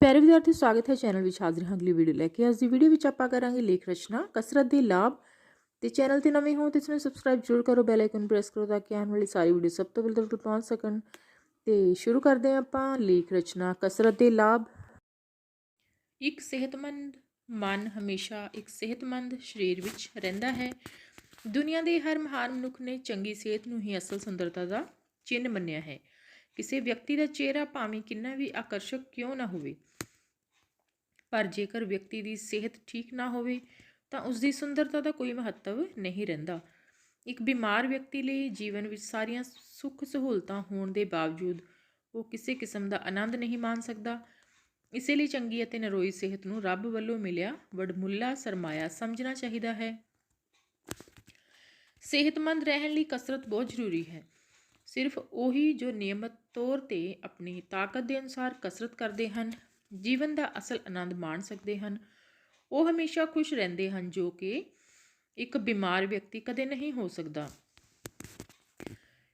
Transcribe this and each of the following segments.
ਪਿਆਰੇ ਵਿਦਿਆਰਥੀ ਸਵਾਗਤ ਹੈ ਚੈਨਲ ਵਿੱਚ ਹਾਜ਼ਰ ਹਾਂ ਅਗਲੀ ਵੀਡੀਓ ਲੈ ਕੇ। ਅੱਜ ਦੀ ਵੀਡੀਓ ਵਿੱਚ ਆਪਾਂ ਕਰਾਂਗੇ ਲੇਖ ਰਚਨਾ, ਕਸਰਤ ਦੇ ਲਾਭ। ਤੇ ਚੈਨਲ ਤੇ ਨਵੇਂ ਹੋ ਤੇ ਇਸ ਨੂੰ ਸਬਸਕ੍ਰਾਈਬ ਜ਼ਰੂਰ ਕਰੋ ਬੈਲ ਆਈਕਨ ਪ੍ਰੈਸ ਕਰੋ ਤਾਂ ਕਿ ਆਉਣ ਵਾਲੀ ਸਾਰੀ ਵੀਡੀਓ ਸਭ ਤੋਂ ਪਹਿਲਾਂ ਤੁਹਾਡੇ ਪਹੁੰਚ ਸਕਣ। ਤੇ ਸ਼ੁਰੂ ਕਰਦੇ ਹਾਂ ਆਪਾਂ ਲੇਖ ਰਚਨਾ, ਕਸਰਤ ਦੇ ਲਾਭ। ਇੱਕ ਸਿਹਤਮੰਦ ਮਨ ਹਮੇਸ਼ਾ ਇੱਕ ਸਿਹਤਮੰਦ ਸਰੀਰ ਵਿੱਚ ਰਹਿੰਦਾ ਹੈ। ਦੁਨੀਆ ਦੇ ਹਰ ਮਹਾਨ ਮਨੁੱਖ ਨੇ ਚੰਗੀ ਸਿਹਤ ਨੂੰ ਹੀ ਅਸਲ ਸੁੰਦਰਤਾ ਦਾ ਚਿੰਨ੍ਹ ਮੰਨਿਆ ਹੈ। ਕਿਸੇ ਵਿਅਕਤੀ ਦਾ ਚਿਹਰਾ ਭਾਵੇਂ ਕਿੰਨਾ ਵੀ ਆਕਰਸ਼ਕ ਕਿਉਂ ਨਾ ਹੋਵੇ ਪਰ ਜੇਕਰ ਵਿਅਕਤੀ ਦੀ ਸਿਹਤ ਠੀਕ ਨਾ ਹੋਵੇ, ਤਾਂ ਉਸ ਦੀ ਸੁੰਦਰਤਾ ਦਾ ਕੋਈ ਮਹੱਤਵ ਨਹੀਂ ਰਹਿੰਦਾ। ਇੱਕ ਬਿਮਾਰ ਵਿਅਕਤੀ ਲਈ ਜੀਵਨ ਵਿੱਚ ਸਾਰੀਆਂ ਸੁੱਖ ਸਹੂਲਤਾਂ ਹੋਣ ਦੇ ਬਾਵਜੂਦ ਉਹ ਕਿਸੇ ਕਿਸਮ ਦਾ ਆਨੰਦ ਨਹੀਂ ਮਾਣ ਸਕਦਾ। ਇਸੇ ਲਈ ਚੰਗੀ ਅਤੇ ਨਰੋਈ ਸਿਹਤ ਨੂੰ ਰੱਬ ਵੱਲੋਂ ਮਿਲਿਆ ਵਡਮੁੱਲਾ ਸਰਮਾਇਆ ਸਮਝਣਾ ਚਾਹੀਦਾ ਹੈ। ਸਿਹਤਮੰਦ ਰਹਿਣ ਲਈ ਕਸਰਤ ਬਹੁਤ ਜ਼ਰੂਰੀ ਹੈ। ਸਿਰਫ ਉਹੀ ਜੋ ਨਿਯਮਤ ਤੌਰ ਤੇ ਆਪਣੀ ਤਾਕਤ ਦੇ ਅਨੁਸਾਰ ਕਸਰਤ ਕਰਦੇ ਹਨ ਜੀਵਨ ਦਾ ਅਸਲ ਆਨੰਦ ਮਾਣ ਸਕਦੇ ਹਨ। ਉਹ ਹਮੇਸ਼ਾ ਖੁਸ਼ ਰਹਿੰਦੇ ਹਨ, ਜੋ ਕਿ ਇੱਕ ਬਿਮਾਰ ਵਿਅਕਤੀ ਕਦੇ ਨਹੀਂ ਹੋ ਸਕਦਾ।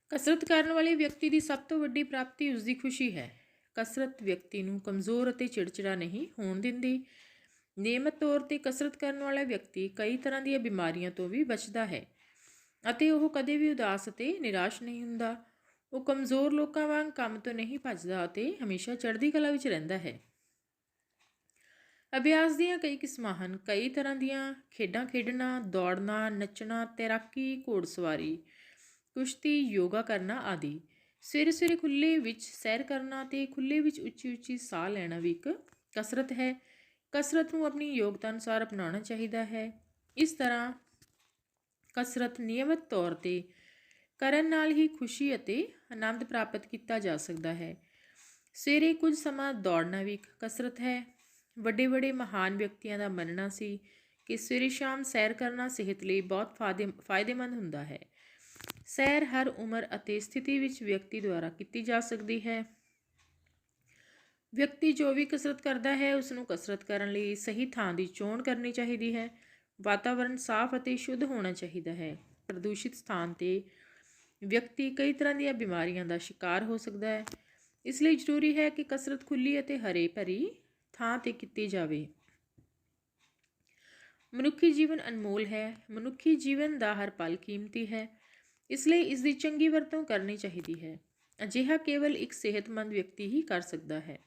ਕਸਰਤ ਕਰਨ ਵਾਲੇ ਵਿਅਕਤੀ ਦੀ ਸਭ ਤੋਂ ਵੱਡੀ ਪ੍ਰਾਪਤੀ ਉਸ ਦੀ ਖੁਸ਼ੀ ਹੈ। ਕਸਰਤ ਵਿਅਕਤੀ ਨੂੰ ਕਮਜ਼ੋਰ ਅਤੇ ਚਿੜਚਿੜਾ ਨਹੀਂ ਹੋਣ ਦਿੰਦੀ। ਨਿਯਮਤ ਤੌਰ ਤੇ ਕਸਰਤ ਕਰਨ ਵਾਲਾ ਵਿਅਕਤੀ ਕਈ ਤਰ੍ਹਾਂ ਦੀਆਂ ਬਿਮਾਰੀਆਂ ਤੋਂ ਵੀ ਬਚਦਾ ਹੈ ਅਤੇ ਉਹ ਕਦੇ ਵੀ ਉਦਾਸ ਅਤੇ ਨਿਰਾਸ਼ ਨਹੀਂ ਹੁੰਦਾ। ਉਹ ਕਮਜ਼ੋਰ ਲੋਕਾਂ ਵਾਂਗ ਕੰਮ ਤੋਂ ਨਹੀਂ ਭੱਜਦਾ ਅਤੇ ਹਮੇਸ਼ਾ ਚੜ੍ਹਦੀ ਕਲਾ ਵਿੱਚ ਰਹਿੰਦਾ ਹੈ। ਅਭਿਆਸ ਦੀਆਂ ਕਈ ਕਿਸਮਾਂ ਹਨ। ਕਈ ਤਰ੍ਹਾਂ ਦੀਆਂ ਖੇਡਾਂ ਖੇਡਣਾ, ਦੌੜਨਾ, ਨੱਚਣਾ, ਤੈਰਾਕੀ ਘੋੜਸਵਾਰੀ ਕੁਸ਼ਤੀ, ਯੋਗਾ ਕਰਨਾ ਆਦਿ। ਸਵੇਰੇ ਸਵੇਰੇ ਖੁੱਲੇ ਵਿੱਚ ਸੈਰ ਕਰਨਾ ਤੇ ਖੁੱਲੇ ਵਿੱਚ ਉੱਚੀ ਉੱਚੀ ਸਾਹ ਲੈਣਾ ਵੀ ਇੱਕ ਕਸਰਤ ਹੈ। ਕਸਰਤ ਨੂੰ ਆਪਣੀ ਯੋਗਤਾ ਅਨੁਸਾਰ ਅਪਣਾਉਣਾ ਚਾਹੀਦਾ ਹੈ। ਇਸ ਤਰ੍ਹਾਂ ਕਸਰਤ ਨਿਯਮਿਤ ਤੌਰ ਤੇ ਕਰਨ ਨਾਲ ਹੀ ਖੁਸ਼ੀ ਅਤੇ ਆਨੰਦ ਪ੍ਰਾਪਤ ਕੀਤਾ ਜਾ ਸਕਦਾ ਹੈ। ਸਵੇਰੇ ਕੁਝ ਸਮਾਂ ਦੌੜਨਾ ਵੀ ਇੱਕ ਕਸਰਤ ਹੈ। ਵੱਡੇ ਵੱਡੇ ਮਹਾਨ ਵਿਅਕਤੀਆਂ ਦਾ ਮੰਨਣਾ ਸੀ ਕਿ ਸਵੇਰੇ ਸ਼ਾਮ ਸੈਰ ਕਰਨਾ ਸਿਹਤ ਲਈ ਬਹੁਤ ਫਾਇਦੇ ਫਾਇਦੇਮੰਦ ਹੁੰਦਾ ਹੈ। ਸੈਰ ਹਰ ਉਮਰ ਅਤੇ ਸਥਿਤੀ ਵਿੱਚ ਵਿਅਕਤੀ ਦੁਆਰਾ ਕੀਤੀ ਜਾ ਸਕਦੀ ਹੈ। ਵਿਅਕਤੀ ਜੋ ਵੀ ਕਸਰਤ ਕਰਦਾ ਹੈ ਉਸ ਨੂੰ ਕਸਰਤ ਕਰਨ ਲਈ ਸਹੀ ਥਾਂ ਦੀ ਚੋਣ ਕਰਨੀ ਚਾਹੀਦੀ ਹੈ। ਵਾਤਾਵਰਣ ਸਾਫ਼ ਅਤੇ ਸ਼ੁੱਧ ਹੋਣਾ ਚਾਹੀਦਾ ਹੈ। ਪ੍ਰਦੂਸ਼ਿਤ ਸਥਾਨ ਤੇ ਵਿਅਕਤੀ ਕਈ ਤਰ੍ਹਾਂ ਦੀਆਂ ਬਿਮਾਰੀਆਂ ਦਾ ਸ਼ਿਕਾਰ ਹੋ ਸਕਦਾ ਹੈ। ਇਸ ਲਈ ਜ਼ਰੂਰੀ ਹੈ ਕਿ ਕਸਰਤ ਖੁੱਲੀ ਅਤੇ ਹਰੇ ਭਰੀ ਥਾਂ ਤੇ ਕੀਤੀ ਜਾਵੇ। ਮਨੁੱਖੀ ਜੀਵਨ ਅਨਮੋਲ ਹੈ। ਮਨੁੱਖੀ ਜੀਵਨ ਦਾ ਹਰ ਪਲ ਕੀਮਤੀ ਹੈ। ਇਸ ਲਈ ਇਸ ਦੀ ਚੰਗੀ ਵਰਤੋਂ ਕਰਨੀ ਚਾਹੀਦੀ ਹੈ। ਅਜਿਹਾ ਕੇਵਲ ਇੱਕ ਸਿਹਤਮੰਦ ਵਿਅਕਤੀ ਹੀ ਕਰ ਸਕਦਾ ਹੈ।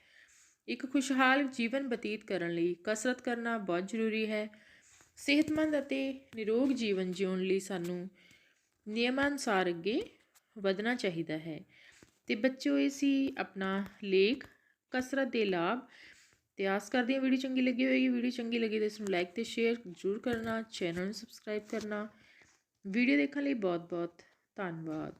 ਇੱਕ ਖੁਸ਼ਹਾਲ ਜੀਵਨ ਬਤੀਤ ਕਰਨ ਲਈ ਕਸਰਤ ਕਰਨਾ ਬਹੁਤ ਜ਼ਰੂਰੀ ਹੈ। ਸਿਹਤਮੰਦ ਅਤੇ ਨਿਰੋਗ ਜੀਵਨ ਜਿਉਣ ਲਈ ਸਾਨੂੰ ਨਿਯਮਾਂ ਅਨੁਸਾਰ ਅੱਗੇ ਵਧਣਾ ਚਾਹੀਦਾ ਹੈ। ਤੇ ਬੱਚਿਓ, ਇਹ ਸੀ ਆਪਣਾ ਲੇਖ ਕਸਰਤ ਦੇ ਲਾਭ ਤੇ ਆਸ ਕਰਦੀ ਹਾਂ, ਵੀਡੀਓ ਚੰਗੀ ਲੱਗੀ ਹੋਏਗੀ, ਵੀਡੀਓ ਚੰਗੀ ਲੱਗੀ ਤਾਂ ਇਸ ਨੂੰ ਲਾਈਕ ਤੇ ਸ਼ੇਅਰ ਜ਼ਰੂਰ ਕਰਨਾ ਚੈਨਲ ਨੂੰ ਸਬਸਕ੍ਰਾਈਬ ਕਰਨਾ। ਵੀਡੀਓ ਦੇਖਣ ਲਈ ਬਹੁਤ ਬਹੁਤ ਧੰਨਵਾਦ।